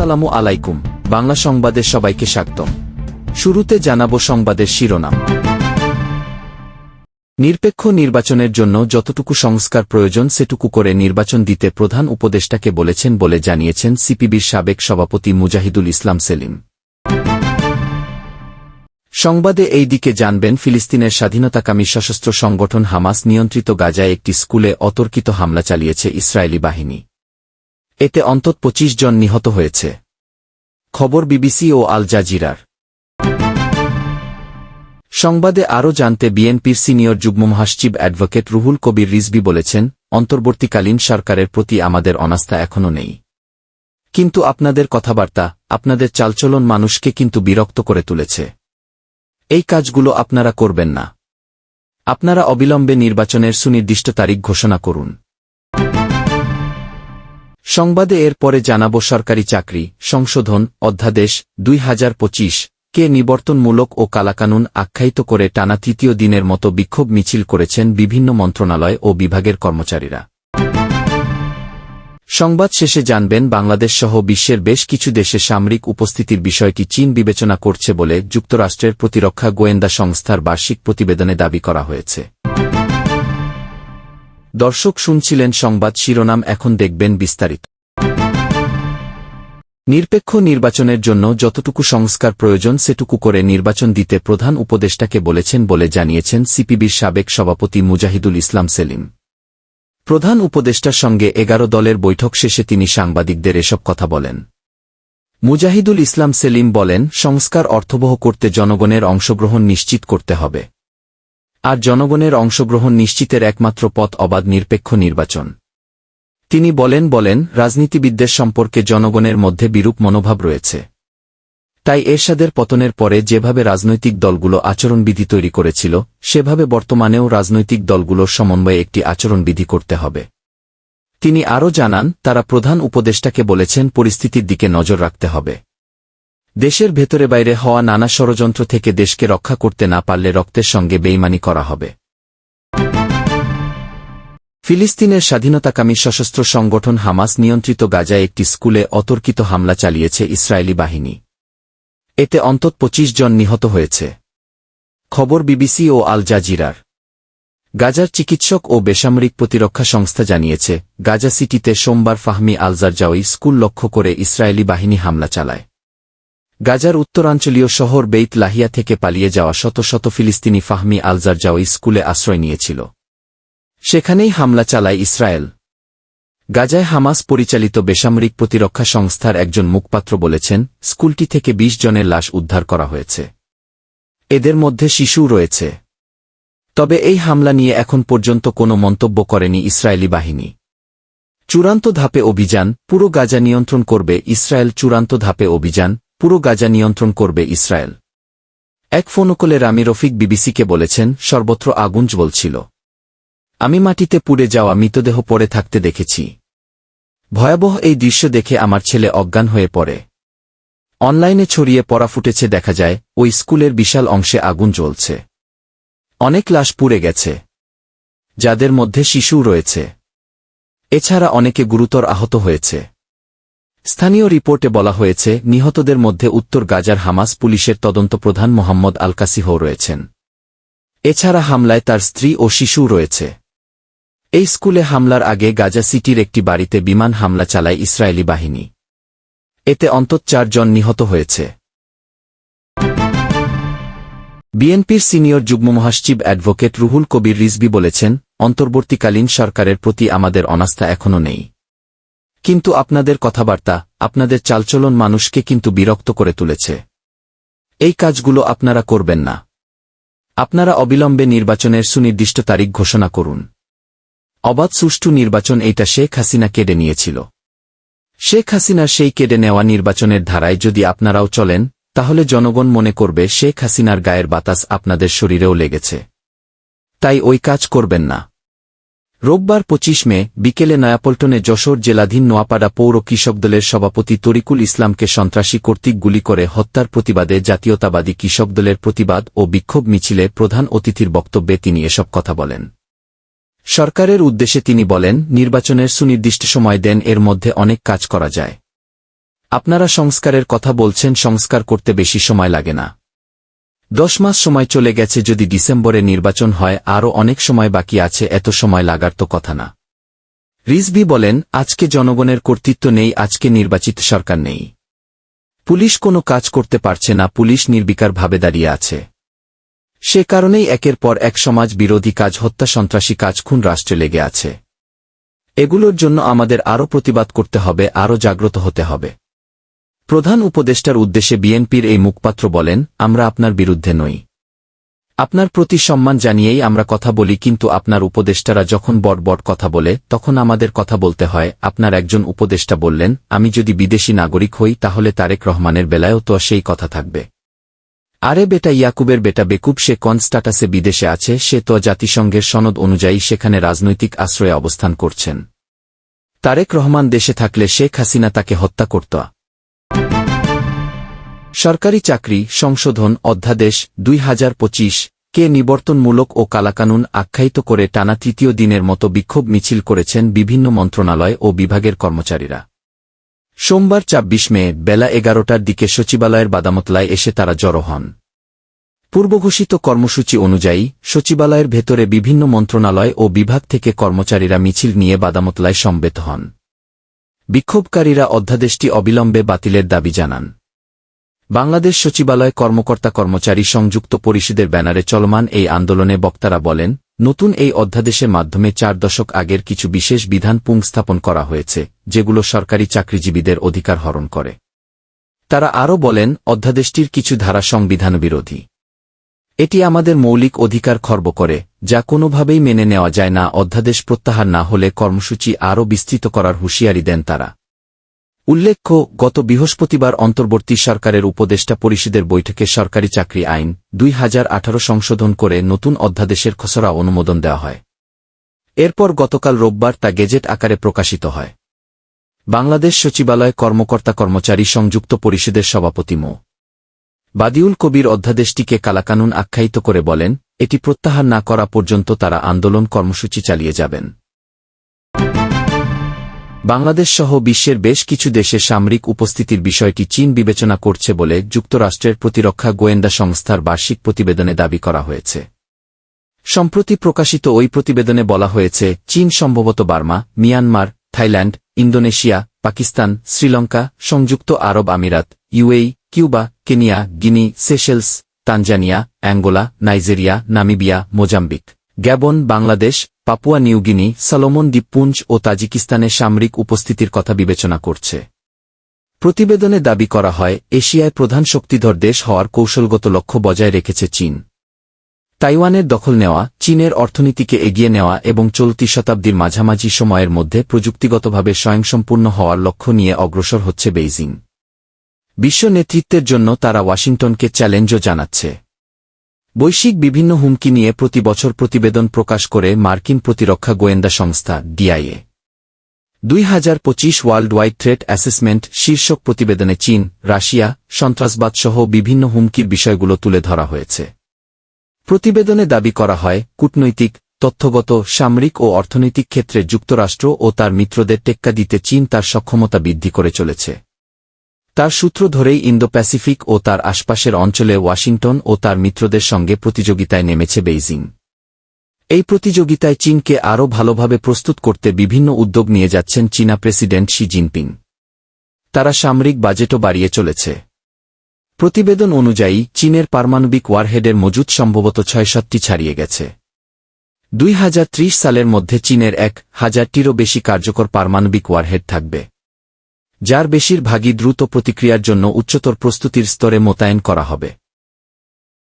আসসালামু আলাইকুম। বাংলা সংবাদে সবাইকে স্বাগতম। শুরুতে জানাব সংবাদের শিরোনাম। নিরপেক্ষ নির্বাচনের জন্য যতটুকু সংস্কার প্রয়োজন, সেটুকু করে নির্বাচন দিতে প্রধান উপদেষ্টাকে বলেছেন বলে জানিয়েছেন সিপিবির সাবেক সভাপতি মুজাহিদুল ইসলাম সেলিম। সংবাদে এই দিকে জানবেন, ফিলিস্তিনের স্বাধীনতাকামী সশস্ত্র সংগঠন হামাস নিয়ন্ত্রিত গাজায় একটি স্কুলে অতর্কিত হামলা চালিয়েছে ইসরায়েলি বাহিনী। এতে অন্তত পঁচিশ জন নিহত হয়েছে। খবর বিবিসি ও আল জাজিরার। সংবাদে আরও জানতে বিএনপির সিনিয়র যুগ্ম মহাসচিব অ্যাডভোকেট রুহুল কবির রিজবি বলেছেন, অন্তর্বর্তীকালীন সরকারের প্রতি আমাদের অনাস্থা এখনও নেই। কিন্তু আপনাদের কথাবার্তা, আপনাদের চালচলন মানুষকে কিন্তু বিরক্ত করে তুলেছে। এই কাজগুলো আপনারা করবেন না। আপনারা অবিলম্বে নির্বাচনের সুনির্দিষ্ট তারিখ ঘোষণা করুন। সংবাদে এর পরে জানাব সরকারি চাকরি, সংশোধন, অধ্যাদেশ, দুই হাজার পঁচিশ, কে নিবর্তনমূলক ও কালাকানুন আখ্যায়িত করে টানা তৃতীয় দিনের মতো বিক্ষোভ মিছিল করেছেন বিভিন্ন মন্ত্রণালয় ও বিভাগের কর্মচারীরা। সংবাদ শেষে জানবেন, বাংলাদেশ সহ বিশ্বের বেশ কিছু দেশে সামরিক উপস্থিতির বিষয়টি চীন বিবেচনা করছে বলে যুক্তরাষ্ট্রের প্রতিরক্ষা গোয়েন্দা সংস্থার বার্ষিক প্রতিবেদনে দাবি করা হয়েছে। দর্শক শুনছিলেন সংবাদ শিরোনাম, এখন দেখবেন বিস্তারিত। নিরপেক্ষ নির্বাচনের জন্য যতটুকু সংস্কার প্রয়োজন সেটুকু করে নির্বাচন দিতে প্রধান উপদেষ্টাকে বলেছেন বলে জানিয়েছেন সিপিবির সাবেক সভাপতি মুজাহিদুল ইসলাম সেলিম। প্রধান উপদেষ্টার সঙ্গে এগারো দলের বৈঠক শেষে তিনি সাংবাদিকদের এসব কথা বলেন। মুজাহিদুল ইসলাম সেলিম বলেন, সংস্কার অর্থবহ করতে জনগণের অংশগ্রহণ নিশ্চিত করতে হবে। আর জনগণের অংশগ্রহণ নিশ্চিতের একমাত্র পথ অবাধ নিরপেক্ষ নির্বাচন। তিনি বলেন বলেন, রাজনীতিবিদদের সম্পর্কে জনগণের মধ্যে বিরূপ মনোভাব রয়েছে। তাই এরশাদের পতনের পরে যেভাবে রাজনৈতিক দলগুলো আচরণবিধি তৈরি করেছিল, সেভাবে বর্তমানেও রাজনৈতিক দলগুলোর সমন্বয়ে একটি আচরণবিধি করতে হবে। তিনি আরও জানান, তারা প্রধান উপদেষ্টাকে বলেছেন, পরিস্থিতির দিকে নজর রাখতে হবে। দেশের ভেতরে বাইরে হওয়া নানা ষড়যন্ত্র থেকে দেশকে রক্ষা করতে না পারলে রক্তের সঙ্গে বেইমানি করা হবে। ফিলিস্তিনের স্বাধীনতাকামী সশস্ত্র সংগঠন হামাস নিয়ন্ত্রিত গাজায় একটি স্কুলে অতর্কিত হামলা চালিয়েছে ইসরায়েলি বাহিনী। এতে অন্তত পঁচিশ জন নিহত হয়েছে। খবর বিবিসি ও আল জাজিরার। গাজার চিকিৎসক ও বেসামরিক প্রতিরক্ষা সংস্থা জানিয়েছে, গাজা সিটিতে সোমবার ফাহমি আলজার আলজারজাওয়ি স্কুল লক্ষ্য করে ইসরায়েলি বাহিনী হামলা চালায়। গাজার উত্তরাঞ্চলীয় শহর বেইত লাহিয়া থেকে পালিয়ে যাওয়া শত শত ফিলিস্তিনি ফাহমি আলজারজাওয়ি স্কুলে আশ্রয় নিয়েছিল। সেখানেই হামলা চালায় ইসরায়েল। গাজায় হামাস পরিচালিত বেসামরিক প্রতিরক্ষা সংস্থার একজন মুখপাত্র বলেছেন, স্কুলটি থেকে ২০ জনের লাশ উদ্ধার করা হয়েছে। এদের মধ্যে শিশু রয়েছে। তবে এই হামলা নিয়ে এখন পর্যন্ত কোনো মন্তব্য করেনি ইসরায়েলি বাহিনী। চূড়ান্ত ধাপে অভিযান, পুরো গাজা নিয়ন্ত্রণ করবে ইসরায়েল চূড়ান্ত ধাপে অভিযান পুরো গাজা নিয়ন্ত্রণ করবে ইসরায়েল। এক ফোনকলে রামি রফিক বিবিসিকে বলেছেন, সর্বত্র আগুন জ্বলছিল। আমি মাটিতে পুড়ে যাওয়া মৃতদেহ পড়ে থাকতে দেখেছি। ভয়াবহ এই দৃশ্য দেখে আমার ছেলে অজ্ঞান হয়ে পড়ে। অনলাইনে ছড়িয়ে পড়া ফুটেছে দেখা যায়, ওই স্কুলের বিশাল অংশে আগুন জ্বলছে। অনেক লাশ পুড়ে গেছে। যাদের মধ্যে শিশু রয়েছে। এছাড়া অনেকে গুরুতর আহত হয়েছে। স্থানীয় রিপোর্টে বলা হয়েছে, নিহতদের মধ্যে উত্তর গাজার হামাস পুলিশের তদন্ত প্রধান মোহাম্মদ আলকাসিহ রয়েছেন। এছাড়া হামলায় তার স্ত্রী ও শিশু রয়েছে। এই স্কুলে হামলার আগে গাজা সিটির একটি বাড়িতে বিমান হামলা চালায় ইসরায়েলি বাহিনী। এতে অন্তত চারজন নিহত হয়েছে। বিএনপির সিনিয়র যুগ্ম মহাসচিব অ্যাডভোকেট রুহুল কবির রিজবি বলেছেন, অন্তর্বর্তীকালীন সরকারের প্রতি আমাদের অনাস্থা এখনও নেই। কিন্তু আপনাদের কথাবার্তা, আপনাদের চালচলন মানুষকে কিন্তু বিরক্ত করে তুলেছে। এই কাজগুলো আপনারা করবেন না। আপনারা অবিলম্বে নির্বাচনের সুনির্দিষ্ট তারিখ ঘোষণা করুন। অবাধ সুষ্ঠু নির্বাচন এইটা শেখ হাসিনা কেড়ে নিয়েছিল। শেখ হাসিনার সেই কেড়ে নেওয়া নির্বাচনের ধারায় যদি আপনারাও চলেন, তাহলে জনগণ মনে করবে শেখ হাসিনার গায়ের বাতাস আপনাদের শরীরেও লেগেছে। তাই ওই কাজ করবেন না। রোববার পঁচিশ মে, বিকেলে নয়াপল্টনে যশোর জেলাধীন নোয়াপাড়া পৌর কৃষক দলের সভাপতি তরিকুল ইসলামকে সন্ত্রাসী কর্তৃক গুলি করে হত্যার প্রতিবাদে জাতীয়তাবাদী কৃষক দলের প্রতিবাদ ও বিক্ষোভ মিছিলে প্রধান অতিথির বক্তব্যে তিনি এসব কথা বলেন। সরকারের উদ্দেশ্যে তিনি বলেন, নির্বাচনের সুনির্দিষ্ট সময় দেন, এর মধ্যে অনেক কাজ করা যায়। আপনারা সংস্কারের কথা বলছেন, সংস্কার করতে বেশি সময় লাগে না। দশ মাস সময় চলে গেছে যদি ডিসেম্বরে নির্বাচন হয়, আরও অনেক সময় বাকি আছে, এত সময় লাগার তো কথা না। রিজভি বলেন, আজকে জনগণের কর্তৃত্ব নেই, আজকে নির্বাচিত সরকার নেই। পুলিশ কোনো কাজ করতে পারছে না, পুলিশ নির্বিকারভাবে দাঁড়িয়ে আছে। সে কারণেই একের পর এক সমাজ বিরোধী কাজ, হত্যা, সন্ত্রাসী কাজ খুন রাষ্ট্রে লেগে আছে। এগুলোর জন্য আমাদের আরও প্রতিবাদ করতে হবে, আরও জাগ্রত হতে হবে। প্রধান উপদেষ্টার উদ্দেশ্যে বিএনপির এই মুখপাত্র বলেন, আমরা আপনার বিরুদ্ধে নই। আপনার প্রতি সম্মান জানিয়েই আমরা কথা বলি, কিন্তু আপনার উপদেষ্টারা যখন বড় কথা বলে, তখন আমাদের কথা বলতে হয়। আপনার একজন উপদেষ্টা বললেন, আমি যদি বিদেশি নাগরিক হই, তাহলে তারেক রহমানের বেলায়ও তো সেই কথা থাকবে। আরে বেটা ইয়াকুবের বেটা বেকুব, সে কন স্টাটাসে বিদেশে আছে, সে তো জাতিসংঘের সনদ অনুযায়ী সেখানে রাজনৈতিক আশ্রয়ে অবস্থান করছেন। তারেক রহমান দেশে থাকলে শেখ হাসিনা তাকে হত্যা করত। সরকারি চাকরি, সংশোধন, অধ্যাদেশ, দুই হাজার পঁচিশ, কে নিবর্তনমূলক ও কালাকানুন আখ্যায়িত করে টানা তৃতীয় দিনের মতো বিক্ষোভ মিছিল করেছেন বিভিন্ন মন্ত্রণালয় ও বিভাগের কর্মচারীরা। সোমবার ছাব্বিশ মে, বেলা এগারোটার দিকে সচিবালয়ের বাদামতলায় এসে তারা জড়ো হন। পূর্বঘোষিত কর্মসূচি অনুযায়ী, সচিবালয়ের ভেতরে বিভিন্ন মন্ত্রণালয় ও বিভাগ থেকে কর্মচারীরা মিছিল নিয়ে বাদামতলায় সমবেত হন। বিক্ষোভকারীরা অধ্যাদেশটি অবিলম্বে বাতিলের দাবি জানান। বাংলাদেশ সচিবালয় কর্মকর্তা কর্মচারী সংযুক্ত পরিষদের ব্যানারে চলমান এই আন্দোলনে বক্তারা বলেন, নতুন এই অধ্যাদেশের মাধ্যমে চার দশক আগের কিছু বিশেষ বিধান পুংস্থাপন করা হয়েছে, যেগুলো সরকারি চাকরিজীবীদের অধিকার হরণ করে। তারা আরও বলেন, অধ্যাদেশটির কিছু ধারা সংবিধান বিরোধী এটি আমাদের মৌলিক অধিকার খর্ব করে, যা কোনোভাবেই মেনে নেওয়া যায় না, অধ্যাদেশ প্রত্যাহার না হলে কর্মসূচি আরও বিস্তৃত করার হুঁশিয়ারি দেন তারা। উল্লেখ্য, গত বৃহস্পতিবার অন্তর্বর্তী সরকারের উপদেষ্টা পরিষদের বৈঠকে সরকারি চাকরি আইন, দুই হাজার আঠারো সংশোধন করে নতুন অধ্যাদেশের খসড়া অনুমোদন দেওয়া হয়। এরপর গতকাল রোববার তা গেজেট আকারে প্রকাশিত হয়। বাংলাদেশ সচিবালয় কর্মকর্তা কর্মচারী সংযুক্ত পরিষদের সভাপতি মো। বাদিউল কবির অধ্যাদেশটিকে কালাকানুন আখ্যায়িত করে বলেন, এটি প্রত্যাহার না করা পর্যন্ত তারা আন্দোলন কর্মসূচি চালিয়ে যাবেন। বাংলাদেশ সহ বিশ্বের বেশ কিছু দেশে সামরিক উপস্থিতির বিষয়টি চীন বিবেচনা করছে বলে যুক্তরাষ্ট্রের প্রতিরক্ষা গোয়েন্দা সংস্থার বার্ষিক প্রতিবেদনে দাবি করা হয়েছে। সম্প্রতি প্রকাশিত ওই প্রতিবেদনে বলা হয়েছে, চীন সম্ভবত Burma, Myanmar, Thailand, Indonesia, Pakistan, Sri Lanka, সংযুক্ত আরব আমিরাত UAE Cuba, Kenya, Guinea, Seychelles, Tanzania, Angola, Nigeria, Namibia, Mozambique. Gabon, Bangladesh, Papua New Guinea Solomon দ্বীপপুঞ্জ ও তাজিকিস্তানে সামরিক উপস্থিতির কথা বিবেচনা করছে। প্রতিবেদনে দাবি করা হয়, এশিয়ায় প্রধান শক্তিধর দেশ হওয়ার কৌশলগত লক্ষ্য বজায় রেখেছে চীন। তাইওয়ানের দখল নেওয়া, চীনের অর্থনীতিকে এগিয়ে নেওয়া এবং চলতি শতাব্দীর মাঝামাঝি সময়ের মধ্যে প্রযুক্তিগতভাবে স্বয়ংসম্পূর্ণ হওয়ার লক্ষ্য নিয়ে অগ্রসর হচ্ছে বেইজিং। বিশ্ব নেতৃত্বের জন্য তারা ওয়াশিংটনকে চ্যালেঞ্জও জানাচ্ছে। বৈশ্বিক বিভিন্ন হুমকি নিয়ে প্রতি বছর প্রতিবেদন প্রকাশ করে মার্কিন প্রতিরক্ষা গোয়েন্দা সংস্থা, ডিআইএ। দুই হাজার পঁচিশ ওয়ার্ল্ড ওয়াইড থ্রেট অ্যাসেসমেন্ট শীর্ষক প্রতিবেদনে চীন, রাশিয়া সন্ত্রাসবাদসহ বিভিন্ন হুমকির বিষয়গুলো তুলে ধরা হয়েছে। প্রতিবেদনে দাবি করা হয়, কূটনৈতিক, তথ্যগত, সামরিক ও অর্থনৈতিক ক্ষেত্রে যুক্তরাষ্ট্র ও তার মিত্রদের টেক্কা দিতে চীন তার সক্ষমতা বৃদ্ধি করে চলেছে। তার সূত্র ধরেই ইন্দো প্যাসিফিক ও তার আশপাশের অঞ্চলে ওয়াশিংটন ও তার মিত্রদের সঙ্গে প্রতিযোগিতায় নেমেছে বেইজিং। এই প্রতিযোগিতায় চীনকে আরও ভালোভাবে প্রস্তুত করতে বিভিন্ন উদ্যোগ নিয়ে যাচ্ছেন চীনা প্রেসিডেন্ট শি জিনপিং। তারা সামরিক বাজেটও বাড়িয়ে চলেছে। প্রতিবেদন অনুযায়ী, চীনের পারমাণবিক ওয়ারহেডের মজুদ সম্ভবত ছয়ষট্টি ছাড়িয়ে গেছে। দুই হাজার ত্রিশ সালের মধ্যে চীনের এক হাজারটিরও বেশি কার্যকর পারমাণবিক ওয়ারহেড থাকবে। যার বেশিরভাগই দ্রুত প্রতিক্রিয়ার জন্য উচ্চতর প্রস্তুতির স্তরে মোতায়েন করা হবে।